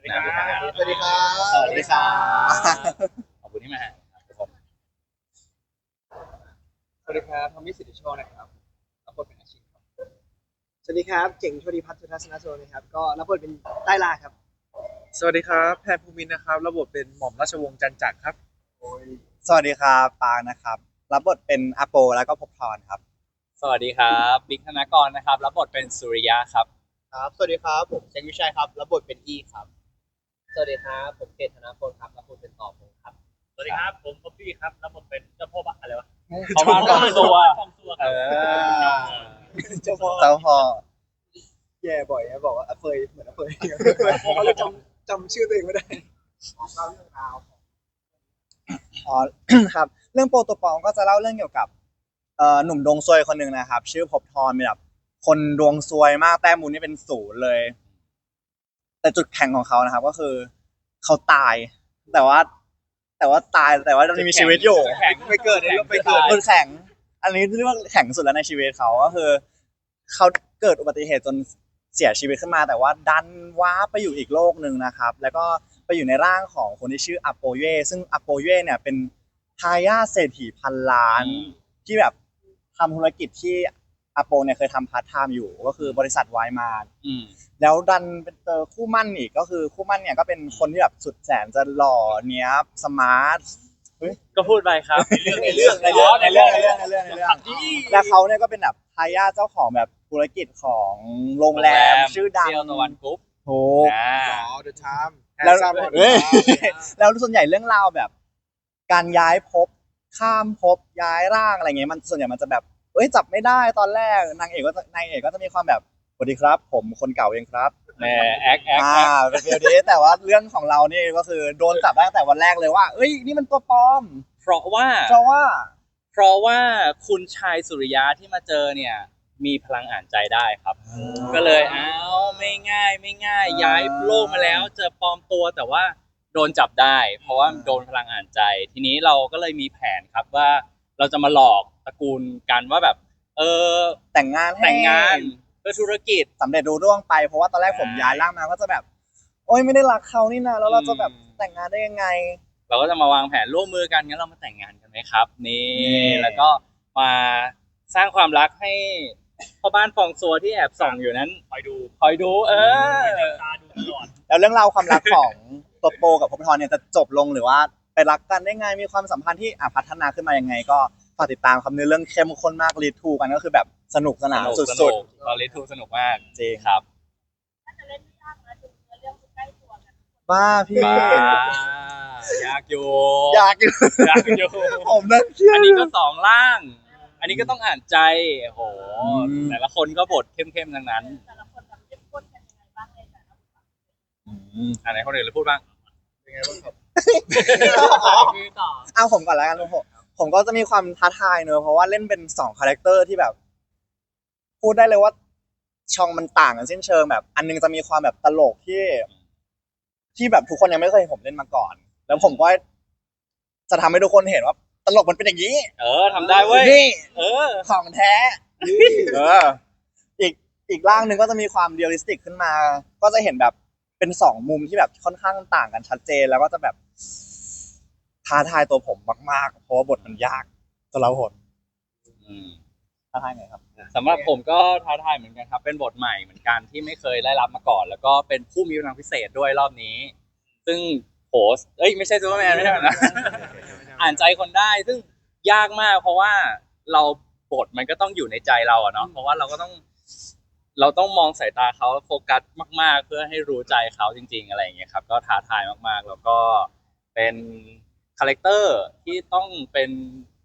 วัสดีครับสวัสดีครับ สวัสดีครับขอบคุณที่มาครับทุกคนสวัสดีครับทอมมี่สิทธิโชคนะครับรับบทเป็นอาชีพครับสวัสดีครับเจ๋งโชติพัฒน์สุทัศนโชนนะครับ ก็รับบทเป็นใต้ลาครับ สวัสดีครับแพนภูมินนะครับ รับบทเป็นหม่อมราชวงศ์จันจักรครับ สวัสดีครับปางนะครับ รับบทเป็นอาโปแล้วก็ภพบทรครับ สวัสดีครับบิ๊กธนากรนะครับ รับบทเป็นสุริยะครับ ครับ สวัสดีครับ ผมเชงวิชัยครับ รับบทเป็นอีครับ สวัสดีครับผมเกตธนาพลครับรับบทเป็นต่อพงศ์ครับ สวัสดีครับ ผมป๊อปปี้ครับรับบทเป็นเจ้าพ่อบ้าอะไรวะเขามาฟองตัวฟองตัวเออเจ้าพ่อเจ้าพ่อแย่บ่อยนะบอกว่าอเฟยเหมือนอเฟยเขาเลยจำจำชื่อตัวเองไม่ได้เล่าเรื่องราวอ๋อ ครับ เรื่องโปรโตปองก็จะเล่าเรื่องเกี่ยวกับเอ่อหนุ่มดวงซวยคนหนึ่งนะครับ ชื่อภพบทรเป็นแบบคนดวงซวยมากแต้มบุญนี่เป็นศูนย์เลย แต่จุดแข็งของเขานะครับ ก็คือเขาตาย แต่ว่า แต่ว่าตายแต่ว่ายังมีชีวิตอยู่ แข็งไปเกิดในโลกไปเกิดคนแข็ง อันนี้เรียกว่าแข็งสุดแล้วในชีวิตเขาก็คือ เขาเกิดอุบัติเหตุจนเสียชีวิตขึ้นมา แต่ว่าดันว้าไปอยู่อีกโลกหนึ่งนะครับ แล้วก็ไปอยู่ในร่างของคนที่ชื่ออโปเยซึ่งอโปเยเนี่ยเป็นทายาทเศรษฐีพันล้านที่แบบทำธุรกิจที่ อโปเนี่ยเคยทำพาร์ทไทม์อยู่ก็คือบริษัทไวน์มาร์อืมแล้วดันเป็นเจอคู่มั่นอีกก็คือคู่มั่นเนี่ยก็เป็นคนที่แบบสุดแสนจะหล่อเนี้ยบสมาร์ทก็พูดไปครับในเรื่องในเรื่องในเรื่องในเรื่องในเรื่องในเรื่องแล้วเขาเนี่ยก็เป็นแบบทายาทเจ้าของแบบธุรกิจของโรงแรมชื่อดังเซียวตะวันกรุ๊ปโถูกอ่าอ๋อ The Time แล้ว Handsome เฮ้ยแล้วส่วนใหญ่เรื่องราวแบบ การย้ายภพข้ามภพย้ายร่างอะไรเงี้ยมันส่วนใหญ่มันจะแบบเอ้ยจับไม่ได้ตอนแรกนางเอกก็จะนางเอกก็จะมีความแบบสวัสดีครับ ผมคนเก่าเองครับแหมแอคแอคอ่าแอคเป็นฟีลนี้แต่ว่าเรื่องของเรานี่ก็คือโดนจับได้ตั้งแต่วันแรกเลยว่า เอ้ยนี่มันตัวปลอม เพราะว่า เพราะว่า เพราะว่าคุณชายสุริยะที่มาเจอเนี่ย มีพลังอ่านใจได้ครับ ก็เลยอ้าวไม่ง่ายไม่ง่าย ย้ายโลกมาแล้ว เจอปลอมตัวแต่ว่าโดนจับได้ เพราะว่าโดนพลังอ่านใจ ทีนี้เราก็เลยมีแผนครับว่า เราจะมาหลอกตระกูลกันว่าแบบ เออแต่งงานให้แต่งงานเพื่อธุรกิจ สำเร็จรู้ร่วงไปเพราะว่าตอนแรกผมย้ายร่างมาก็จะแบบ โอ้ยไม่ได้รักเขานี่นะแล้วเราจะแบบอืมแต่งงานได้ยังไง เราก็จะมาวางแผนร่วมมือกันงั้นเรามาแต่งงานกันไหมครับ นี่นี่ แล้วก็มาสร้างความรักให้พ่อบ้านฟองซัวที่แอบส่องอยู่นั้นคอยดูคอยดูเออ ตาดูตลอดแล้วเรื่องราวความรักของ ตัวโปกับภพบทรเนี่ยจะจบลงหรือว่าไป รักกันได้ไงมีความสัมพันธ์ที่อะพัฒนาขึ้นมายังไง ก็ฝากติดตามคำในอเรื่องเข้มข้นมากรีทูกันก็คือแบบสนุกสนานสสุนุดกตอนเลทูสนุกมากๆจริง ครับน่าจะเล่นไม่ยากนะดูเนื้อเรื่องคือใกล้ตัวกันบ้าพี่บ้ายากอยู่อยากอยู่อยากอยู่ ผมนั่นเครียด อันนี้ก็สองล่าง อันนี้ก็ต้องอ่านใจโอ้โหอืม แต่ละคนก็บทเข้มๆทั้งนั้นแต่ละคนแบบเข้มข้นกันยังไงบ้างในแต่ละบทบาทอันไหนคนอื่นเลยพูดบ้างเป็นไงบ้างครับ คือต่อเอาผมก่อนแล้วกันผมผมก็จะมีความท้าทายเนอะเพราะว่าเล่นเป็นสองคาแรคเตอร์ที่แบบ พูดได้เลยว่าช่องมันต่างกันสิ้นเชิงแบบ อันนึงจะมีความแบบตลกที่ ที่แบบทุกคนยังไม่เคยเห็นผมเล่นมาก่อน แล้วผมก็จะทำให้ทุกคนเห็นว่า ตลกมันเป็นอย่างนี้ เออทำได้เว้ยนี่เออ ของแท้เอออีกอีกร่างหนึ่งก็จะมีความเรียลลิสติกขึ้นมา ก็จะเห็นแบบเป็นสองมุมที่แบบค่อนข้างต่างกันชัดเจน แล้วก็จะแบบ ท้าทายตัวผมมากๆ เพราะว่าบทมันยากสำหรับผมอืม ท้าทายไงครับสำหรับผมก็ท้าทายเหมือนกันครับ เป็นบทใหม่เหมือนกันที่ไม่เคยได้รับมาก่อน แล้วก็เป็นผู้มีพลังพิเศษด้วยรอบนี้ ซึ่งโหสเอ้ยไม่ใช่ซูเปอร์แมนไม่ใช่นะ อ่านใจคนได้ซึ่งยากมาก เพราะว่าเราบทมันก็ต้องอยู่ในใจเราอะเนาะเพราะว่าเราก็ต้อง เราต้องมองสายตาเขาโฟกัสมาก ๆ เพื่อให้รู้ใจเขาจริง ๆ อะไรอย่างเงี้ยครับ ก็ท้าทายมากๆ แล้วก็ เป็นคาแรคเตอร์ที่ต้องเป็น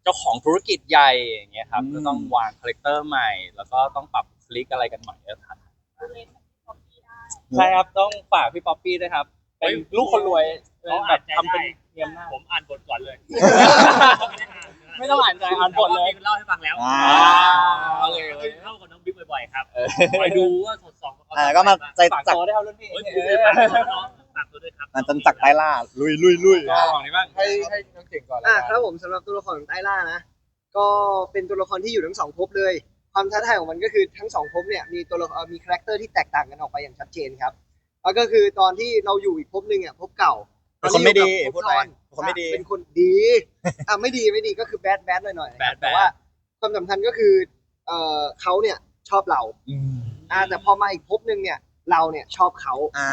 เจ้าของธุรกิจใหญ่อย่างเงี้ยครับอืมก็ต้องวางคาแรคเตอร์ใหม่ แล้วก็ต้องปรับคลิกอะไรกันใหม่ก็ท้าทายคือเล่นแบบที่คอมปี้ได้ใช่ครับต้องฝากพี่ป๊อปปี้ด้วยครับเป็นลูกคนรวยเขาแบอ่าบนใจทำเป็นได้เตรียมหน้าผมอ่านบทก่อนเลย ไม่ต้องอ่านใจอ่านบทเลยเล่าให้ฟังแล้วอ่าโอเคเคยเข้ากับน้องบิ๊กบ่อยๆครับเออคอยดูว่าสดสองอ่าก็มาใจฝากจักตัวได้ครับรุ่นพี่โอ้ยเอคุณอเลยฝาก ตัวน้องฝากตัวด้วยครับมันจนจักรไต้ล่าลุยลุยลุยก็ของนี้บ้างให้ให้น้องเจ๋งก่อนแล้วอะกันครับผมสำหรับตัวละครของใต้ล่านะก็เป็นตัวละครที่อยู่ทั้งสองภพเลย ความท้าทายของมันก็คือทั้งสองภพเนี่ยมีตัวละครมีคาแรคเตอร์ที่แตกต่างกันออกไปอย่างชัดเจนครับแล้วก็คือตอนที่เราอยู่อีกภพหนึ่งอะภพเก่าเป็นคนไม่ดีตอนที่อยู่กับพูดภไปพทอนเป็นคนไม่ดีอะเป็นคนดีอะไม่ดีไม่ดีก็คือแบดแบดหน่อยหน่อยๆแบดแต่ว่าความสำคัญก็คือเอ่อเขาเนี่ยชอบเราอ่าแต่พอมาอีกภพหนึ่งเนี่ย เราเนี่ยชอบเขาอ่า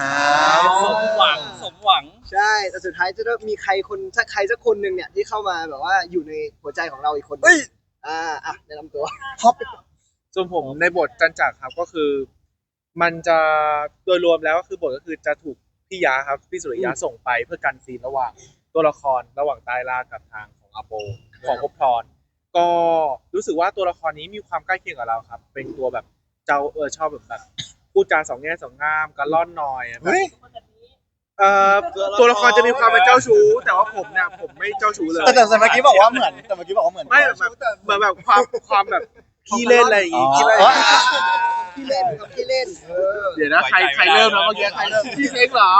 สมหวังสมหวัง ใช่ แต่สุดท้ายจะต้องมีใครคนสักใครสักคนหนึ่งเนี่ยที่เข้ามาแบบว่าอยู่ในหัวใจของเราอีกคนหนึ่งเฮ้ยอ่าอะแนะนำตัวท็อปส่วนผมในบทจันจักรครับก็คือ มันจะโดยรวมแล้วก็คือบทก็คือจะถูกพี่ยาครับพี่สุริยะส่งไปเพื่อกันซีนระหว่างตัวละครระหว่างใต้ล่ากับทางของอาโปของภพทรก็รู้สึกว่าตัวละครนี้มีความใกล้เคียงกับเราครับ เป็นตัวแบบเจ้าเออชอบแบบแบบ พูดจาสองแง่สองงามกันล่อนหน่อยแบบเฮ้ยเอ่อตัวละครจะมีความเป็นเจ้าชู้ แต่ว่าผมเนี่ยผมไม่เจ้าชู้เลยแต่แต่เมื่อกี้บอกว่าเหมือนแต่เมื่อกี้บอกว่าเหมือนไม่แบบเหมือนแบบความความแบบขี้เล่นอะไรอย่างงี้ขี้เล่นอ๋อที่เล่นครับที่เล่นเออเดี๋ยวนะใครใครเริ่มนะเมื่อกี้ใครเริ่มพี่เล็กเหรอ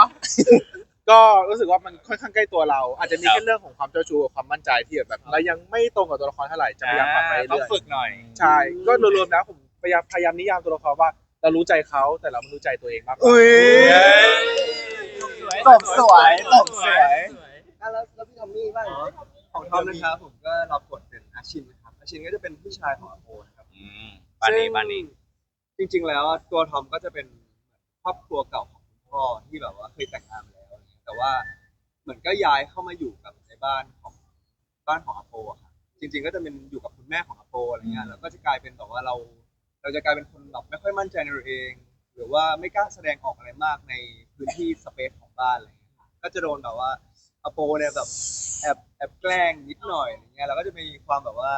ก็รู้สึกว่ามันค่อนข้างใกล้ตัวเรา อาจจะมีแค่เรื่องของความเจ้าชู้กับความมั่นใจที่แบบเรายังไม่ตรงกับตัวละครเท่าไหร่จะพยายามปรับไปต้องเรื่อยฝึกหน่อยๆใช่ ก็รวมๆแล้วผมพยายามพยายามนิยามตัวละครว่า เรารู้ใจเขาแต่เราไม่รู้ใจตัวเองมากกว่าอุ้ย ตบสวยตบสวย อะแล้วแล้วพี่ทอมมี่บ้างของทอมนะครับผมก็รับบทเป็นอาชินนะครับอาชินก็จะเป็นพี่ชายของอาโปนะครับอืมบ้านนี้บ้านนี้ ซึ่งจริง ๆ แล้วตัวทอมก็จะเป็นครอบครัวเก่าของคุณพ่อที่แบบว่าเคยแต่งงานมาแล้วอะไรเงี้ยแต่ว่าเหมือนก็ย้ายเข้ามาอยู่กับในบ้านของบ้านของอาโปอะครับจริง ๆ ก็จะเป็นอยู่กับคุณแม่ของอาโปอะไรเงี้ยแล้วก็จะกลายเป็นแบบว่าเรา เราจะกลายเป็นคนแบบไม่ค่อยมั่นใจในตัวเอง หรือว่าไม่กล้าแสดงออกอะไรมากในพื้นที่สเปซของบ้านอะไรเงี้ยก็จะโดนแบบว่าอาโปเนี่ยแบบแอบแอบแกล้งนิดหน่อยอะไรเงี้ยแล้วก็จะมีความแบบว่า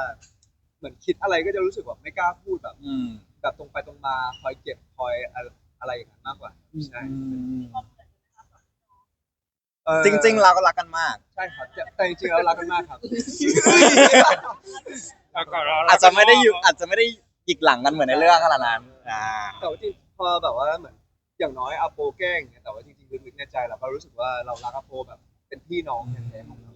เหมือนคิดอะไรก็จะรู้สึกแบบไม่กล้าพูดแบบอืมแบบตรงไปตรงมาคอยเก็บคอยอะไรอะไรอย่างนั้นมากกว่าใช่เอ่อจริง ๆ เราก็รักกันมาก ใช่ครับแต่แต่จริงๆแล้วรักกันมากครับ อาจจะไม่ได้อยู่อาจจะไม่ได้ หยิกหลังกันเหมือนในเรื่องขนาดนั้นอ่าแต่ว่าจริงพอแบบว่าเหมือนอย่างน้อยอาโปแกล้งอย่างเงี้ยแต่ว่าจริงๆลึกๆในใจเราก็รู้สึกว่าเรารักอาโปแบบเป็นพี่น้องแท้ๆของเรา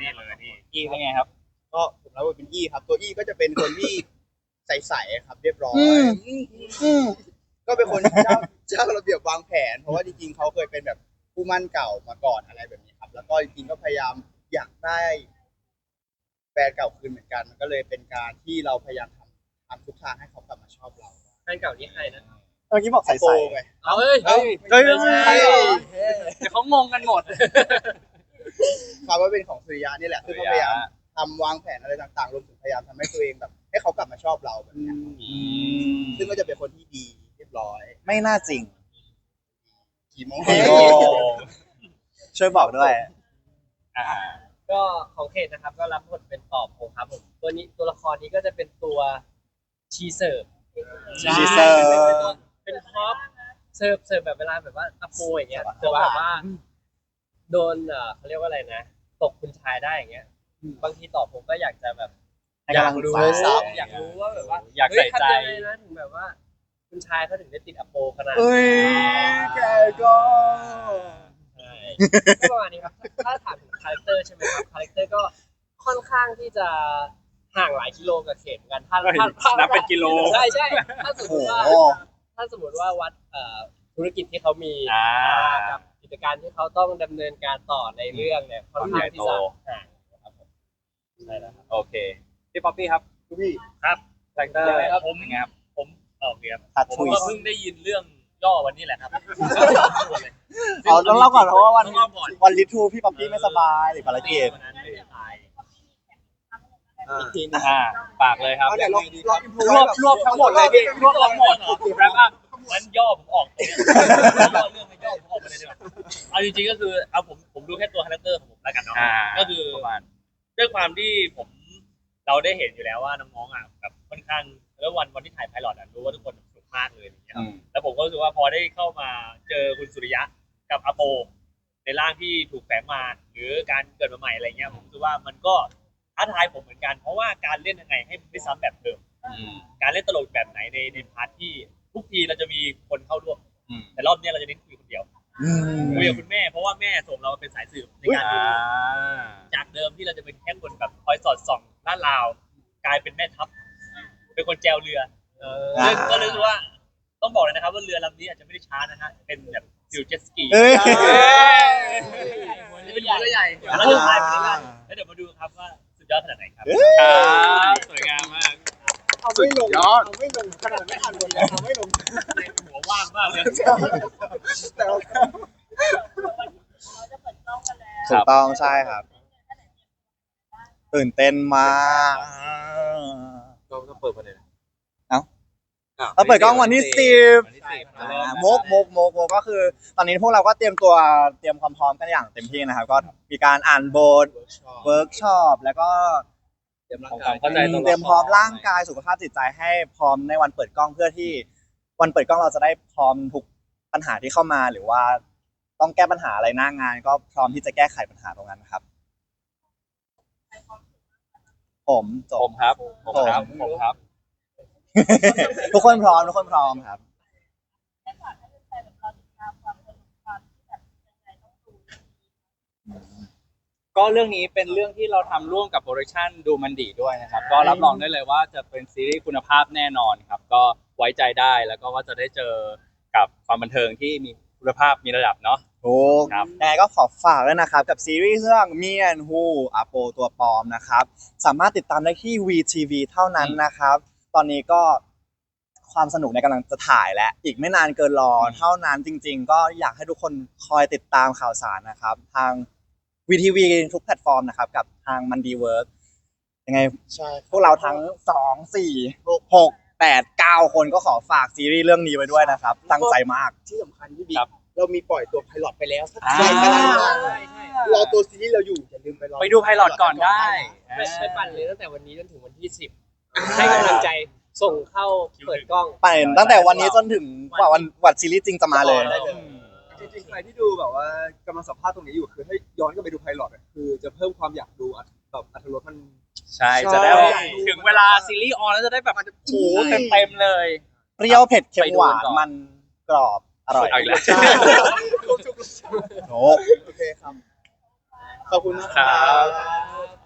นี่เลยนี่อีเป็นไงครับ ก็ผมรับบทเป็นอี้ครับ ตัวอี้ก็จะเป็นคนที่ใสๆครับ เรียบร้อยอืมอืมก็เป็นคนเจ้าเจ้าระเบียบวางแผน เพราะว่าจริงๆเขาเคยเป็นแบบผู้มั่นเก่ามาก่อนอะไรแบบนี้ครับ แล้วก็จริงๆก็พยายามอยากได้แฟนเก่าคืนเหมือนกัน มันก็เลยเป็นการที่เราพยายามทำทำทุกทางให้เขากลับมาชอบเราแฟนเก่านี่ใครนะเมื่อกี้บอกใส่โปใส่ไงเอาเอ้ยเฮ้ยเฮ้ยใช่เหรอเดี๋ยวเขางงกันหมดความว่าเป็นของสุริยะนี่แหละซึ่งก็พยายามทำวางแผนอะไรต่างๆรวมถึงพยายามทำให้ตัวเองแบบให้เขากลับมาชอบเราแบบเนี้ยอืมซึ่งก็จะเป็นคนที่ดีเรียบร้อยไม่น่าจริงกี่โมงโอ้ช่วยบอกด้วยอ่า ก็ของเขตนะครับก็รับบทเป็นตอบผมครับผมตัวนี้ตัวละครนี้ก็จะเป็นตัวชีเสิร์ฟชีเสิร์ฟเป็นตัวเป็นพ็อปเสิร์ฟเสิร์ฟแบบเวลาแบบว่าอัปโปอย่างเงี้ยเสิร์ฟแบบว่า โดนเอ่อเขาเรียกว่าอะไรนะตกคุณชายได้อย่างเงี้ย บางทีตอบผมก็อยากจะแบบให้อยากกำลังรู้ใจอยากรู้ว่าแบบว่าอยากใส่ใจเฮ้ยทำยังไงนะถึงแบบว่า คุณชายเขาถึงได้ติดอัปโปขนาดนี้เอ้ยแก ก็ใช่ก็ประมาณนี้ครับ ถ้าถามถึงคาแรคเตอร์ใช่ไหมครับ คาแรคเตอร์ก็ค่อนข้างที่จะห่างหลายกิโลกับเขตเหมือนกัน ถ้าถ้าถ้านับเป็นกิโล ใช่ใช่ถ้าสมโอ้มโหติว่าถ้าสมมติว่าวัดเอ่อธุรกิจที่เขามีอ่า กับกิจการที่เขาต้องดำเนินการต่อในเรื่องเนี่ยค่อนข้างที่จะห่างนะครับผมใช่แล้วครับ โอเคพี่ป๊อปปี้ครับพี่ครับคาแรคเตอร์ครับผมเป็นไงครับ ผมเออเนี่ยตัดผมทุย ก็เพิ่งได้ยินเรื่องย่อวันนี้แหละครับ เอาต้องเล่าก่อนเพราะว่าวันต้องเล่าก่อน วันลิทูพี่ป๊อปปี้ไม่สบายหรือภารกิจวันนั้นไม่ได้ตายอ่าอ่าปากเลยครับ เอาเนี่ยลองลองอินโทรรวบรวบทั้งหมดเลยพี่รวบทั้งหมดแปลว่ามันย่อผมออกตรงเนี้ยย่อเรื่องให้ย่อผมออกไปเลยดีกว่าเอาจริงๆก็คือเอาผมผมดูแค่ตัวคาแรคเตอร์ของผมแล้วกันเนาะ อ่าก็คือประมาณ ด้วยความที่ผมเราได้เห็นอยู่แล้วว่าน้องๆอะแบบค่อนข้างแล้ววันวันที่ถ่ายไพลอตอะรู้ว่าทุกคนสนุกมากเลยอย่างเงี้ยอืมแล้วผมก็รู้สึกว่าพอได้เข้ามาเจอคุณสุริยะ กับอาโปในร่างที่ถูกแฝงมา หรือการเกิดมาใหม่อะไรเงี้ยผมรู้สึกว่ามันก็ท้าทายผมเหมือนกัน เพราะว่าการเล่นยังไงให้มันไม่ซ้ำแบบเดิมอืมการเล่นตลกแบบไหนในในพาร์ทที่ทุกทีเราจะมีคนเข้าร่วมอืมแต่รอบเนี้ยเราจะเน้นคุยคนเดียวอืมคุยกับคุณแม่เพราะว่าแม่ส่งเราเป็นสายสืบในการอ่าดูจากเดิมที่เราจะเป็นแค่คนแบบคอยสอดส่องลาดราว กลายเป็นแม่ทัพเป็นคนแจวเรือเอออ่าซึ่งก็เลยรู้สึกว่าโตต้องบอกเลยนะครับว่าเรือลำนี้อาจจะไม่ได้ช้านะฮะเป็นแบบ ฟิวเจ็ตสกีเอ้ยเป็นหัวเรือใหญ่เราจะพายไปด้วยกันแล้วเดี๋ยวมาดูครับว่าสุดยอดขนาดไหนครับครับสวยงามมากเอาไม่ลงยอดเอาไม่ลงขนาดไม่อ่านบทเลยเอาไม่ลงหัวว่างมากเลยแต่ว่าเราจะเปิดกล้องกันแล้วถูกต้องใช่ครับ ตื่นเต้นมาก ก็ต้องเปิดประเด็น เราเปิดกล้องวันที่สิบวันที่สิบอ่าโมกโมกโมกโมกก็คือ ตอนนี้พวกเราก็เตรียมตัวเตรียมความพร้อมกันอย่างเต็มที่นะครับ ก็มีการอ่านบทเวิร์กช็อปแล้วก็เตรียมร่างกาย เข้าใจตัวละคเตรียมพร้อมร่างกายสุขภาพจิตใจให้พร้อมในวันเปิดกล้องเพื่อที่ วันเปิดกล้องเราจะได้พร้อมทุกปัญหาที่เข้ามาหรือว่า ต้องแก้ปัญหาอะไรหน้างาน ก็พร้อมที่จะแก้ไขปัญหาตรงนั้นครับ ผมจผบ มครับ ผมครับ ผมครับ ทุกคนพร้อมทุกคนพร้อมครับให้ฝากให้แฟนๆแบบเราติดตามความสนุกความที่แบบยังไงต้องดูก็เรื่องนี้เป็นเรื่องที่เราทำร่วมกับโปรดักชันดูมันดีด้วยนะครับ ก็รับรองได้เลยว่าจะเป็นซีรีส์คุณภาพแน่นอนครับ ก็ไว้ใจได้แล้วก็ว่าจะได้เจอกับความบันเทิงที่มีคุณภาพมีระดับเนาะ ถูกครับ ยังไงก็ขอฝากด้วยนะครับ กับซีรีส์เรื่องเมียนฮูอาโปตัวปลอมนะครับ สามารถติดตามได้ที่ VTV เท่านั้นนะครับ ตอนนี้ก็ความสนุกในยกำลังจะถ่ายแล้วอีกไม่นานเกินรออมเท่านั้นจริง ๆ ก็อยากให้ทุกคนคอยติดตามข่าวสารนะครับ ทาง VTV ทุกแพลตฟอร์มนะครับกับทางมันดีเวิร์กยังไง ใช่พวกเราทั้งสองสี่หกแปดเก้าคนก็ขอฝากซีรีส์เรื่องนี้ไว้ด้วยนะครับ ตั้งใจมาก ที่สำคัญพี่บิ๊ครักบเรามีปล่อยตัวไพลอตไปแล้วสักอ่าใช่ก็ได้นะรอตัวซีรีส์เราอยู่อย่าลืมไปรอไปดูไพลอตก่อนได้ ไปไปปั่นเลยตั้งแต่วันนี้จนถึงวันที่สิบ ให้กำลังใจส่งเข้าเปิดกล้อง ไปตั้งแต่วันนี้จนถึงกว่าวันวันซีรีส์จริงจะมาเลยได้เลย จริงๆใครที่ดูแบบว่ากำลังสัมภาษณ์ตรงนี้อยู่คือให้ย้อนกลับไปดูไพลอตอะคือจะเพิ่มความอยากดูอะแบบอัตรรสมัน ใช่จะได้ว่าถึงเวลาซีรีส์ออนแล้วจะได้แบบโอ้โหเต็มๆเลย เปรี้ยวเผ็ดเค็มไปดูหวากันนก่อนมันกรอบอร่อยเอาอีกแล้วโอ้โอเคครับ ขอบคุณนะครัครับบ